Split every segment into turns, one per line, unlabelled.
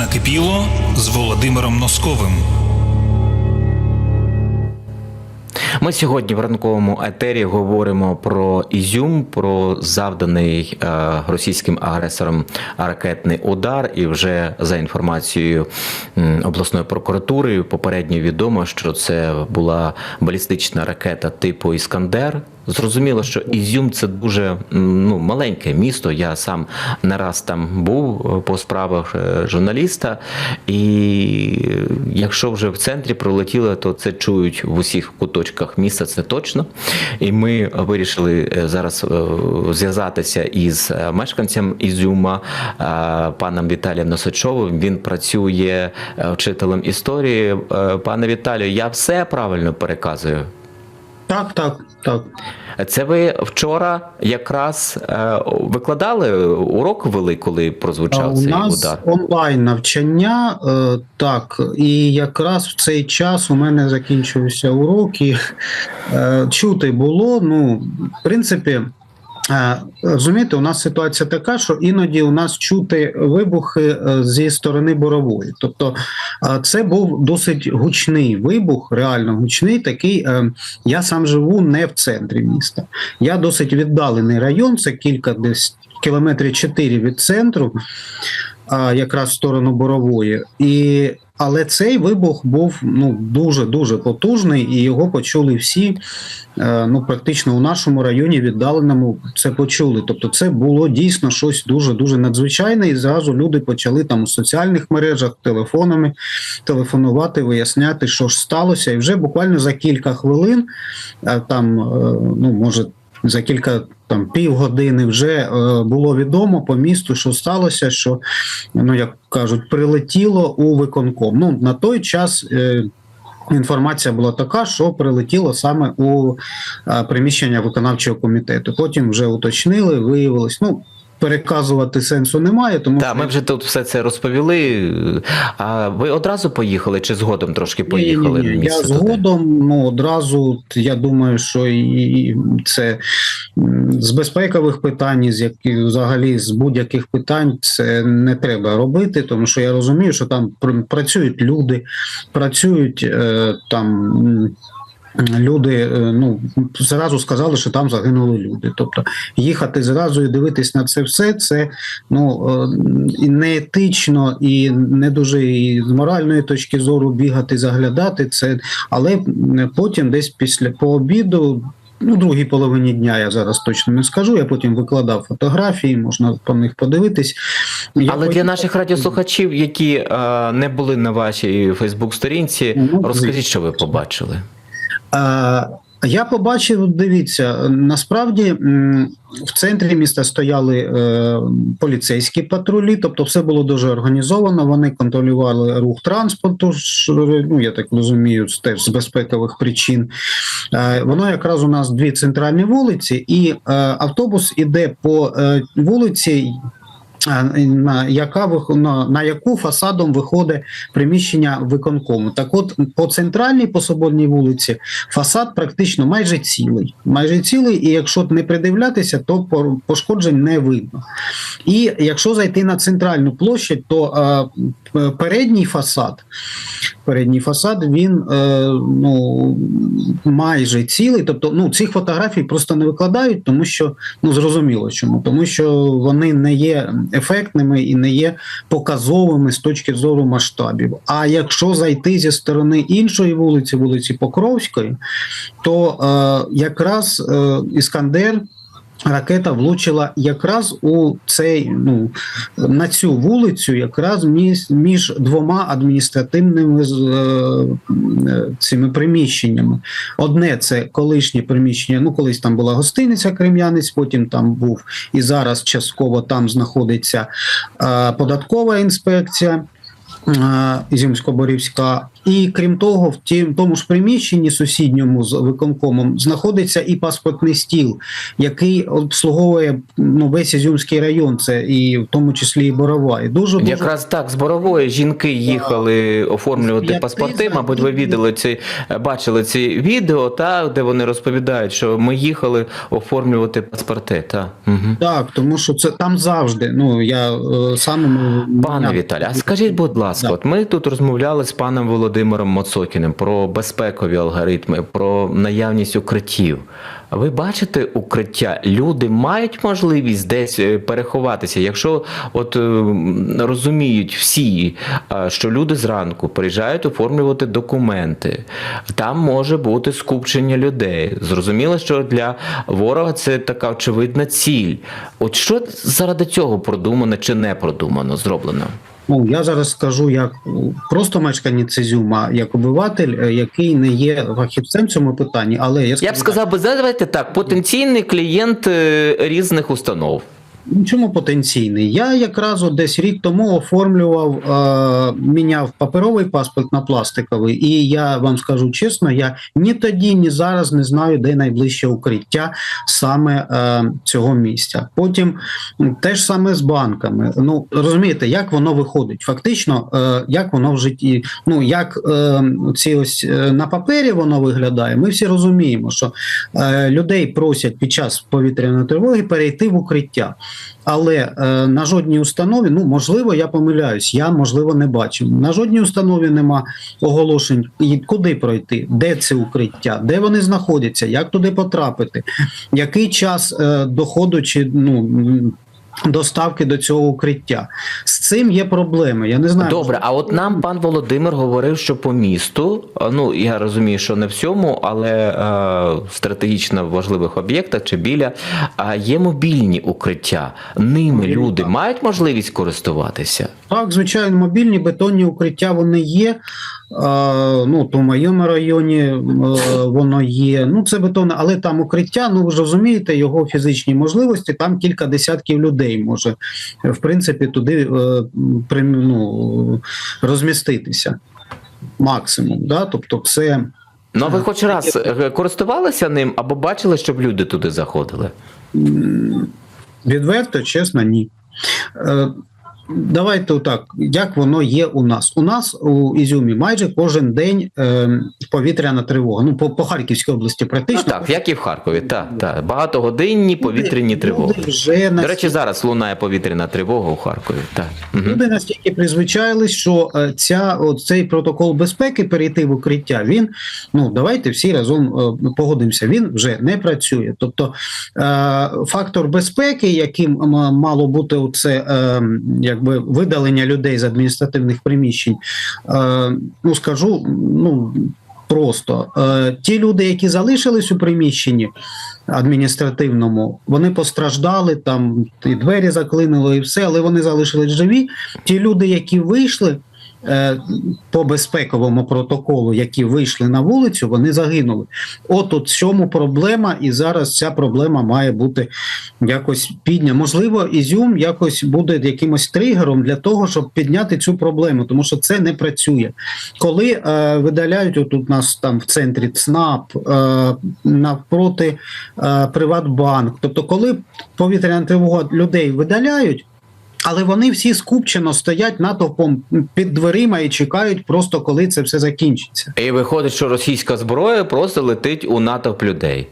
накипіло з Володимиром Носковим.
Ми сьогодні в ранковому етері говоримо про Ізюм, про завданий е, російським агресором ракетний удар. І вже за інформацією обласної прокуратури попередньо відомо, що це була балістична ракета типу Іскандер. Зрозуміло, що Ізюм це дуже ну, маленьке місто. Я сам не раз там був е, по справах е, журналіста. І якщо вже в центрі прилетіло, то це чують в усіх куточках міста, це точно. І ми вирішили е, зараз зв'язатися із мешканцем Ізюма, паном Віталієм Носачовим. Він працює вчителем історії. Пане Віталію, я все правильно переказую.
Так, так, так.
Це ви вчора якраз е, викладали урок вели, коли прозвучав
у
цей
нас
удар.
онлайн навчання, е, так, і якраз в цей час у мене закінчився урок, і е, чути було. Ну, в принципі, розумієте, у нас ситуація така, що іноді у нас чути вибухи е, зі сторони борової. Тобто, е, це був досить гучний вибух, реально гучний. Такий. е, Я сам живу не в центрі міста. Я досить віддалений район, це кілька десь кілометрів 4 від центру, якраз в сторону Борової. І, але цей вибух був ну, дуже дуже потужний, і його почули всі. Е, Ну, практично у нашому районі віддаленому це почули. Тобто, це було дійсно щось дуже дуже надзвичайне, і зразу люди почали там у соціальних мережах телефонами телефонувати, виясняти, що ж сталося. І вже буквально за кілька хвилин, е, там, е, ну може, за кілька там півгодини вже е, було відомо по місту, що сталося, що ну як кажуть, прилетіло у виконком. Ну на той час. Е, Інформація була така, що прилетіло саме у е, приміщення виконавчого комітету. Потім вже уточнили, виявилось. Ну переказувати сенсу немає, тому
Так, ми вже тут все це розповіли. А ви одразу поїхали чи згодом трошки поїхали?
Ні, ні, ні. Я
туди?
згодом, ну одразу я думаю, що і це з безпекових питань, з яких взагалі з будь-яких питань це не треба робити, тому що я розумію, що там пр- працюють люди, працюють е, там. Люди е, ну зразу сказали, що там загинули люди. Тобто їхати зразу і дивитись на це все, це ну е, і неетично, і не дуже і з моральної точки зору бігати, заглядати це. Але потім, десь після по обіду. Ну, другій половині дня я зараз точно не скажу. Я потім викладав фотографії, можна по них подивитись. Я
Але для наших радіослухачів, які е, не були на вашій Фейсбук-сторінці,
Ну,
розкажіть, що ви побачили.
Е, Я побачив, дивіться, насправді в центрі міста стояли е, поліцейські патрулі, тобто все було дуже організовано. Вони контролювали рух транспорту. Ну я так розумію, теж з безпекових причин. Е, Воно якраз у нас дві центральні вулиці, і е, автобус іде по е, вулиці. На яка на, на яку фасадом виходить приміщення виконкому? Так, от по центральній по Соборній вулиці фасад практично майже цілий. Майже цілий, і якщо не придивлятися, то пошкоджень не видно. І якщо зайти на центральну площадь, то е, передній фасад, передній фасад він е, ну, майже цілий. Тобто, ну, цих фотографій просто не викладають, тому що ну зрозуміло чому, тому що вони не є ефектними і не є показовими з точки зору масштабів. А якщо зайти зі сторони іншої вулиці, вулиці Покровської, то е, якраз е, Іскандер. Ракета влучила якраз у цей ну на цю вулицю, якраз між, між двома адміністративними е, цими приміщеннями. Одне це колишнє приміщення. Ну, колись там була гостиниця Крем'янець, потім там був і зараз частково там знаходиться е, податкова інспекція. е, Ізюмсько-Борівська, І крім того, в тім тому ж приміщенні сусідньому з виконкомом знаходиться і паспортний стіл, який обслуговує ну, весь Ізюмський район, це і в тому числі і Борова. І дуже дуже
Якраз так, з Борової жінки їхали оформлювати
Експертиза.
паспорти. Мабуть, ви віддали ці, бачили ці відео, та, де вони розповідають, що ми їхали оформлювати паспорти. Та. Угу.
так, тому що це там завжди. Ну я е, саме
Пане Віталій, а скажіть, будь ласка,
Да.
от ми тут розмовляли з паном Володимиром Моцокіним про безпекові алгоритми, про наявність укриттів. Ви бачите укриття? Люди мають можливість десь е, переховатися. Якщо от е, розуміють всі, що люди зранку приїжджають оформлювати документи, там може бути скупчення людей. Зрозуміло, що для ворога це така очевидна ціль. От що заради цього продумано чи не продумано, зроблено?
Ну я зараз скажу як просто мешканець Ізюма, як обиватель, е, який не є фахівцем в цьому питанні, але я,
Я б сказав би, давайте так, потенційний клієнт е, різних установ.
Чому потенційний? Я якраз от десь рік тому оформлював, е, міняв паперовий паспорт на пластиковий, і я вам скажу чесно, я ні тоді, ні зараз не знаю, де найближче укриття саме е, цього місця. Потім те ж саме з банками. Ну розумієте, як воно виходить? Фактично, е, як воно в житті, ну як е, ці ось е, на папері воно виглядає. Ми всі розуміємо, що е, людей просять під час повітряної тривоги перейти в укриття. Але е, на жодній установі, ну можливо, я помиляюсь, я можливо не бачив. На жодній установі нема оголошень, і куди пройти, де це укриття, де вони знаходяться, як туди потрапити, який час е, доходу чи ну. Доставки до цього укриття з цим є проблеми. Я не знаю.
Добре, а от нам пан Володимир говорив, що по місту, ну я розумію, що не всьому, але е, в стратегічно важливих об'єктах чи біля а є мобільні укриття. Ними
Мобільні,
люди
так.
мають можливість користуватися.
Так, звичайно, мобільні бетонні укриття вони є. Ну, то в моєму районі е, воно є. Ну, це бетонне, але там укриття, ну ви ж розумієте, його фізичні можливості, там кілька десятків людей може, в принципі, туди е, ну, розміститися. Максимум, да? тобто це
Ну а ви хоч раз е, користувалися ним або бачили, щоб люди туди заходили?
Відверто, чесно, ні. Давайте так, як воно є у нас. У нас у Ізюмі майже кожен день е, повітряна тривога. Ну, по, по Харківській області
Ну,
практично.
так, як і в Харкові, так, так. Багатогодинні повітряні
Люди
тривоги.
Вже
До речі, зараз лунає повітряна тривога у Харкові. Так. Угу.
люди настільки призвичайлись, що е, ця, от цей протокол безпеки перейти в укриття, він, ну давайте всі разом е, погодимося, він вже не працює. Тобто е, фактор безпеки, яким мало бути оце, е, якби видалення людей з адміністративних приміщень, е, ну скажу, ну. Просто е, ті люди, які залишились у приміщенні адміністративному, вони постраждали там, і двері заклинило, і все, але вони залишились живі. Ті люди, які вийшли по безпековому протоколу, які вийшли на вулицю, вони загинули. От от в цьому проблема, і зараз ця проблема має бути якось підня. Можливо, Ізюм якось буде якимось тригером для того, щоб підняти цю проблему, тому що це не працює. Коли е, видаляють отут нас там в центрі ЦНАП, е, навпроти е, Приватбанк, тобто, коли повітряна тривога людей видаляють. Але вони всі скупчено стоять натовпом під дверима і чекають просто, коли це все закінчиться.
І виходить, що російська зброя просто летить у натовп людей.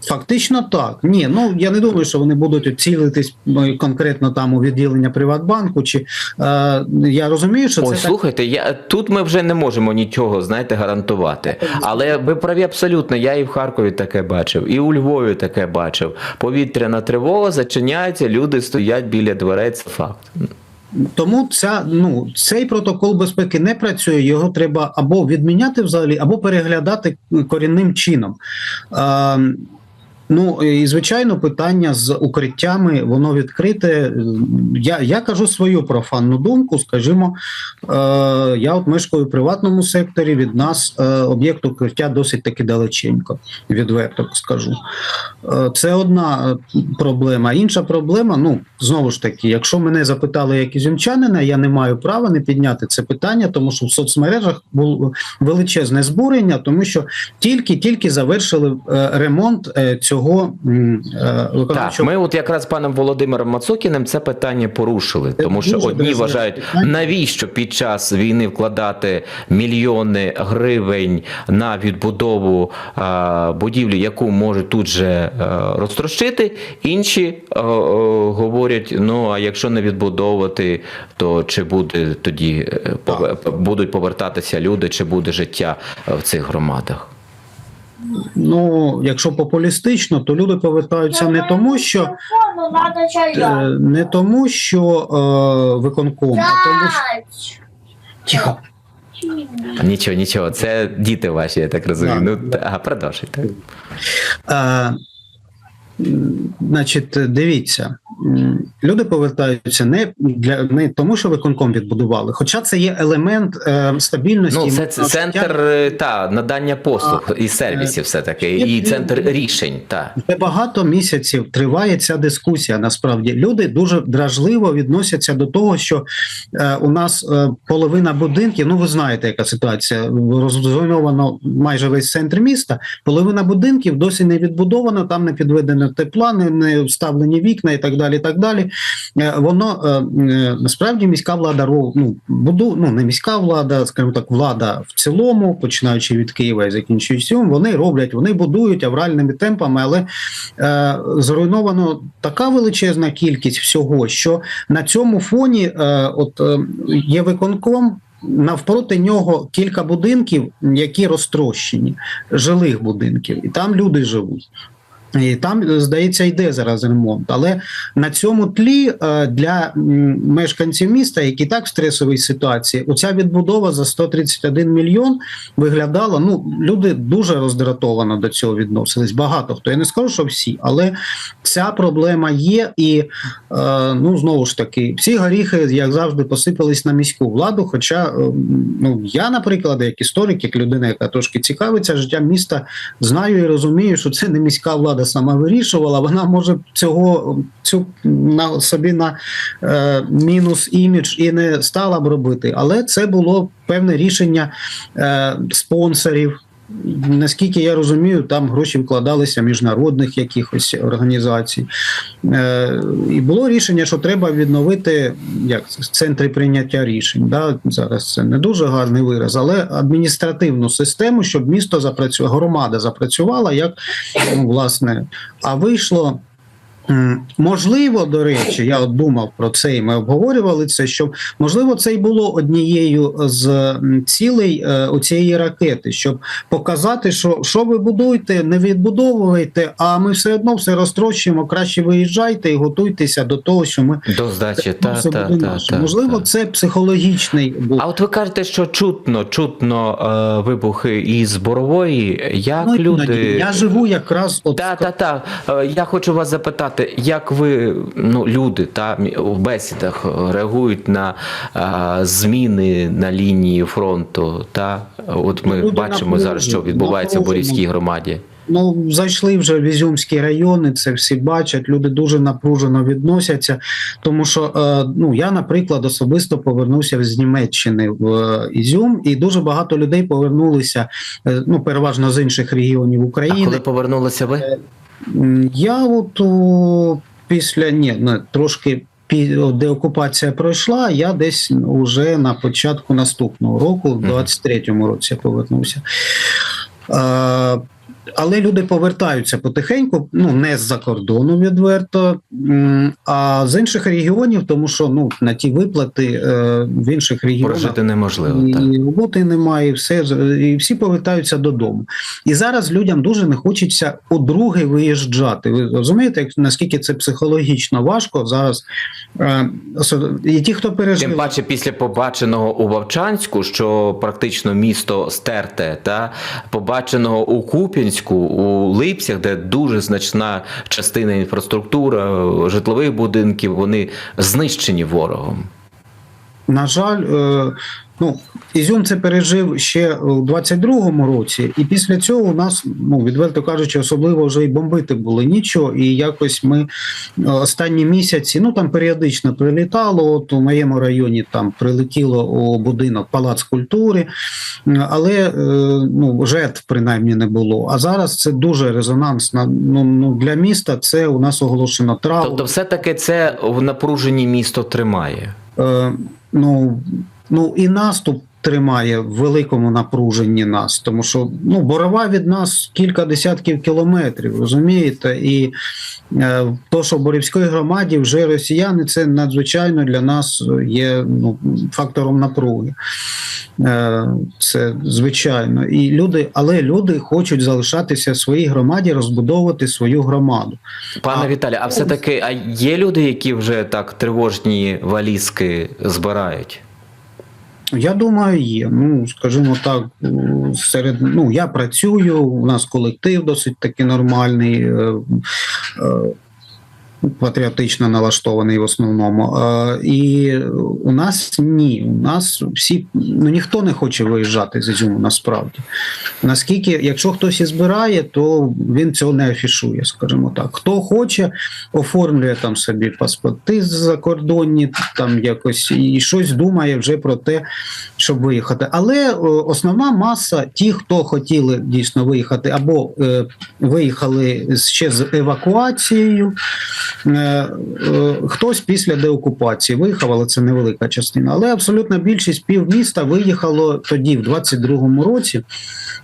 Фактично так. Ні, ну я не думаю, що вони будуть цілитись конкретно там у відділення Приватбанку. Чи е, я розумію, що
Ой,
це так.
слухайте, я тут ми вже не можемо нічого, знаєте, гарантувати. Але ви праві абсолютно. Я і в Харкові таке бачив, і у Львові таке бачив. Повітряна тривога зачиняється, люди стоять біля дверей. Це факт.
Тому ця ну цей протокол безпеки не працює. Його треба або відміняти взагалі, або переглядати корінним чином. Е, Ну і звичайно, питання з укриттями воно відкрите. Я, я кажу свою профанну думку. Скажімо, е, я от мешкаю в приватному секторі. Від нас е, об'єкт укриття досить таки далеченько. Відверто скажу. Е, це одна е, проблема. Інша проблема. Ну знову ж таки, якщо мене запитали як ізюмчанина, я не маю права не підняти це питання, тому що в соцмережах було величезне збурення, тому що тільки-тільки завершили е, ремонт е, цього е,
Так,
виконавчого
ми от якраз з паном Володимиром Мацокіним це питання порушили,
Це
тому що одні вважають,
питання.
навіщо під час війни вкладати мільйони гривень на відбудову а, будівлі, яку можуть тут же а, розтрощити. Інші а, а, говорять: ну а якщо не відбудовувати, то чи буде тоді е, будуть повертатися люди, чи буде життя е, в цих громадах?
Ну, якщо популістично, то люди повертаються не тому, що е, не тому, що е, виконком, а тому, що тихо.
Нічого, нічого, це діти ваші, я так розумію.
Да,
ну, а, продовжуйте.
Е, Значить, дивіться, люди повертаються не для не тому, що виконком відбудували, хоча це є елемент е, стабільності.
Ну, це, це центр е, та надання послуг і сервісів, все таки, і центр рішень. Та
Вже багато місяців триває ця дискусія. Насправді люди дуже дражливо відносяться до того, що е, у нас е, половина будинків. Ну ви знаєте, яка ситуація роззруйновано майже весь центр міста. Половина будинків досі не відбудована, там не підведено тепла, не, вставлені вікна і так далі. І так далі. Е, воно е, е, насправді міська влада ну, буду, ну не міська влада, скажімо так, влада в цілому, починаючи від Києва і закінчуючи вони роблять, вони будують авральними темпами, але е, зруйновано така величезна кількість всього, що на цьому фоні е, от е, є виконком. Навпроти нього кілька будинків, які розтрощені, жилих будинків, і там люди живуть. І там, здається, йде зараз ремонт. Але на цьому тлі е, для мешканців міста, які так в стресовій ситуації, оця відбудова за 131 мільйон виглядала. Ну, люди дуже роздратовано до цього відносились. Багато хто. Я не скажу, що всі, але ця проблема є. І е, ну знову ж таки, всі горіхи, як завжди, посипались на міську владу. Хоча е, ну я, наприклад, як історик, як людина, яка трошки цікавиться життям міста, знаю і розумію, що це не міська влада сама вирішувала. Вона може цього цю на собі на е, мінус імідж і не стала б робити, але це було певне рішення е, спонсорів. Наскільки я розумію, там гроші вкладалися міжнародних якихось організацій. Е, і було рішення, що треба відновити як центри прийняття рішень. Да? Зараз це не дуже гарний вираз, але адміністративну систему, щоб місто запрацювало, громада запрацювала, як ну, власне, а вийшло. Можливо, до речі, я от думав про це, і ми обговорювали це. Що можливо, це й було однією з цілей е, у цієї ракети, щоб показати, що що ви будуєте, не відбудовуєте, а ми все одно все розтрощуємо. Краще виїжджайте і готуйтеся до того, що ми
до здачі, та, та, та, та,
можливо,
та.
це психологічний був.
А от ви кажете, що чутно, чутно е, вибухи із борової. Як
Ну,
люди
Я живу якраз от
Та, та, та. Е, Я хочу вас запитати, як ви, ну, люди та в бесідах реагують на а, зміни на лінії фронту? Та от ми
Люди
бачимо зараз, що відбувається в. Борівській громаді.
Ну, зайшли вже в Ізюмські райони, це всі бачать. Люди дуже напружено відносяться. Тому що е, ну я, наприклад, особисто повернувся з Німеччини в е, Ізюм, і дуже багато людей повернулися, е, ну переважно з інших регіонів
А
України.
коли повернулися ви?
Я от о, після ні, не, трошки. пі- Деокупація пройшла, я десь уже на початку наступного року, в
Мгм.
23-му році я повернувся. Але люди повертаються потихеньку, ну не з-за кордону відверто, а з інших регіонів, тому що ну на ті виплати е, в інших регіонах
Прожити неможливо. Так.
і роботи немає, і все і всі повертаються додому. І зараз людям дуже не хочеться удруге виїжджати. Ви розумієте, як наскільки це психологічно важко зараз? Е, І ті, хто пережив
Тим паче після побаченого у Вовчанську, що практично місто стерте, та побаченого у Куп'янську, Луцьку, у Липцях, де дуже значна частина інфраструктури, житлових будинків, вони знищені ворогом.
На жаль, е, ну Ізюм це пережив ще у 22-му році, і після цього у нас, ну відверто кажучи, особливо вже і бомбити було нічого. І якось ми е, останні місяці, ну там періодично прилітало. От у моєму районі там прилетіло у будинок Палац культури, але е, ну жертв принаймні не було. А зараз це дуже резонансно. Ну, ну для міста це у нас оголошено травму.
Тобто, все-таки це в напруженні місто тримає.
Е, ну, ну і наступ тримає в великому напруженні нас, тому що ну, борова від нас кілька десятків кілометрів, розумієте? І е, то, що в Борівській громаді вже росіяни, це надзвичайно для нас є ну, фактором напруги. Е, це звичайно. І люди, але люди хочуть залишатися в своїй громаді, розбудовувати свою громаду.
Пане
А-
Віталій, а все-таки а є люди, які вже так тривожні валізки збирають?
Я думаю, є. Ну, скажімо так, серед ну я працюю, у нас колектив досить таки нормальний. е, е, Патріотично налаштований в основному. Е, І у нас ні. У нас всі ну ніхто не хоче виїжджати з Ізюму насправді. Наскільки, якщо хтось і збирає, то він цього не афішує, скажімо так. Хто хоче, оформлює там собі паспорти закордонні, там якось і щось думає вже про те, щоб виїхати. Але е, основна маса, ті, хто хотіли дійсно виїхати, або е, виїхали ще з евакуацією. Е, е, Хтось після деокупації виїхав, але це невелика частина. Але абсолютна більшість півміста виїхало тоді, в 22-му році.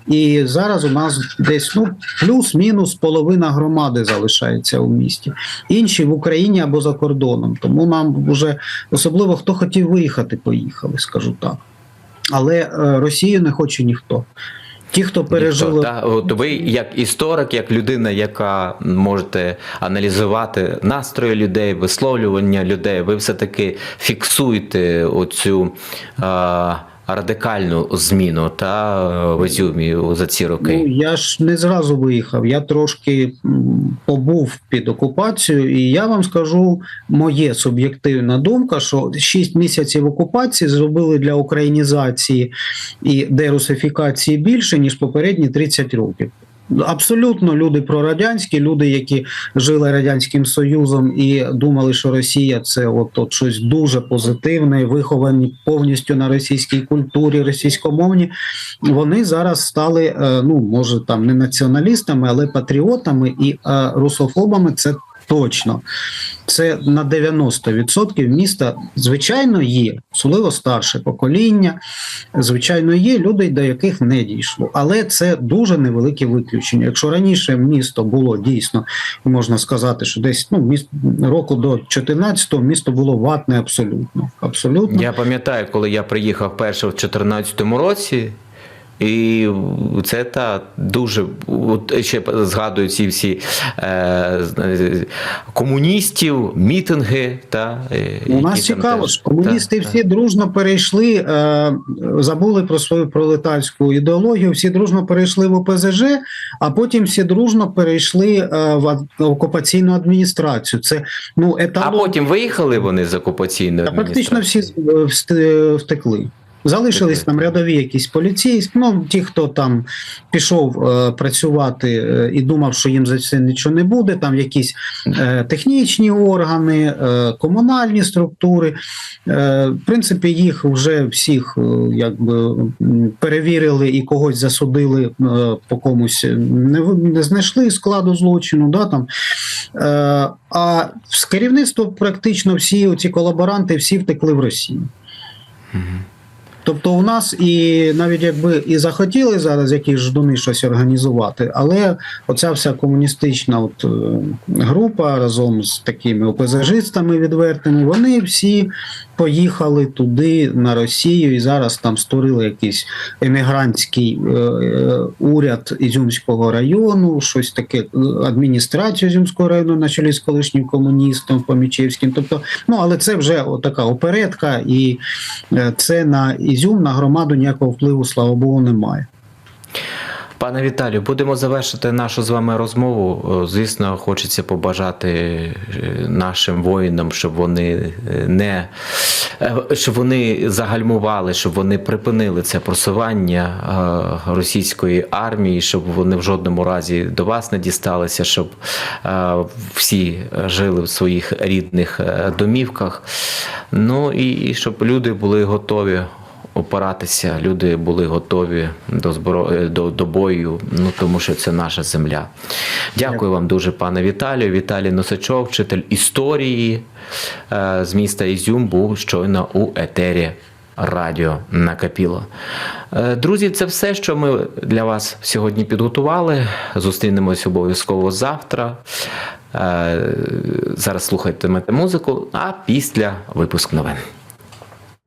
І зараз у нас десь ну плюс-мінус половина громади залишається у місті. Інші в Україні або за кордоном. Тому нам вже особливо хто хотів виїхати, поїхали, скажу так. Але е, Росію не хоче ніхто. Ті, хто пережили
Ніхто, та? От ви як історик, як людина, яка можете аналізувати настрої людей, висловлювання людей, ви все-таки фіксуєте оцю а, радикальну зміну та в Ізюмі за ці роки.
Ну, я ж не зразу виїхав. Я трошки побув під окупацією, і я вам скажу моє суб'єктивна думка, що 6 місяців окупації зробили для українізації і дерусифікації більше ніж попередні 30 років. Абсолютно люди прорадянські, люди, які жили радянським союзом і думали, що Росія це от, от щось дуже позитивне, виховані повністю на російській культурі, російськомовні. Вони зараз стали, е, ну може там не націоналістами, але патріотами і е, русофобами. Це точно. Це на 90% міста, звичайно, є, особливо старше покоління. Звичайно, є люди, до яких не дійшло, але це дуже невелике виключення. Якщо раніше місто було дійсно, можна сказати, що десь ну міст року до 14-го місто було ватне абсолютно. Абсолютно.
Я пам'ятаю, коли я приїхав перше в 2014 році. І це та дуже от ще згадую ці всі е, комуністів, мітинги. Та, е,
У нас цікаво,
теж-
комуністи
та,
всі дружно перейшли, е, забули про свою пролетарську ідеологію, всі дружно перейшли в ОПЗЖ, а потім всі дружно перейшли е, в окупаційну адміністрацію. Це ну
А потім виїхали вони з окупаційної
Та практично всі
адміністрації?
е, втекли. Залишились там рядові якісь поліцейські, ну ті, хто там пішов е, працювати е, і думав, що їм за це нічого не буде. Там якісь е, технічні органи, е, комунальні структури. Е, в принципі, їх вже всіх е, якби перевірили і когось засудили е, по комусь не, не знайшли складу злочину. Да, там. Е, а з керівництва практично всі ці колаборанти всі втекли в Росію. Тобто у нас і навіть якби і захотіли зараз якісь ждуни щось організувати, але оця вся комуністична от, е, група разом з такими опезажистами відвертими, вони всі поїхали туди на Росію і зараз там створили якийсь емігрантський е, е, уряд Ізюмського району, щось таке, адміністрацію Ізюмського району на чолі з колишнім комуністом Помічевським. Тобто, ну але це вже така опередка, і е, це на Ізюм, на громаду ніякого впливу, слава Богу, немає.
Пане Віталію, будемо завершити нашу з вами розмову. Звісно, хочеться побажати е, нашим воїнам, щоб вони е, не е, щоб вони загальмували, щоб вони припинили це просування е, російської армії, щоб вони в жодному разі до вас не дісталися, щоб е, всі жили в своїх рідних е, домівках. Ну і щоб люди були готові опиратися, люди були готові до збро... е, до, до бою, ну тому що це наша земля. Дякую вам дуже, пане Віталію. Віталій Носачов, вчитель історії е, з міста Ізюм, був щойно у етері. Радіо накапіло. Е, Друзі, це все, що ми для вас сьогодні підготували. Зустрінемось обов'язково завтра. Е, Зараз слухайтемете музику, а після випуск новин.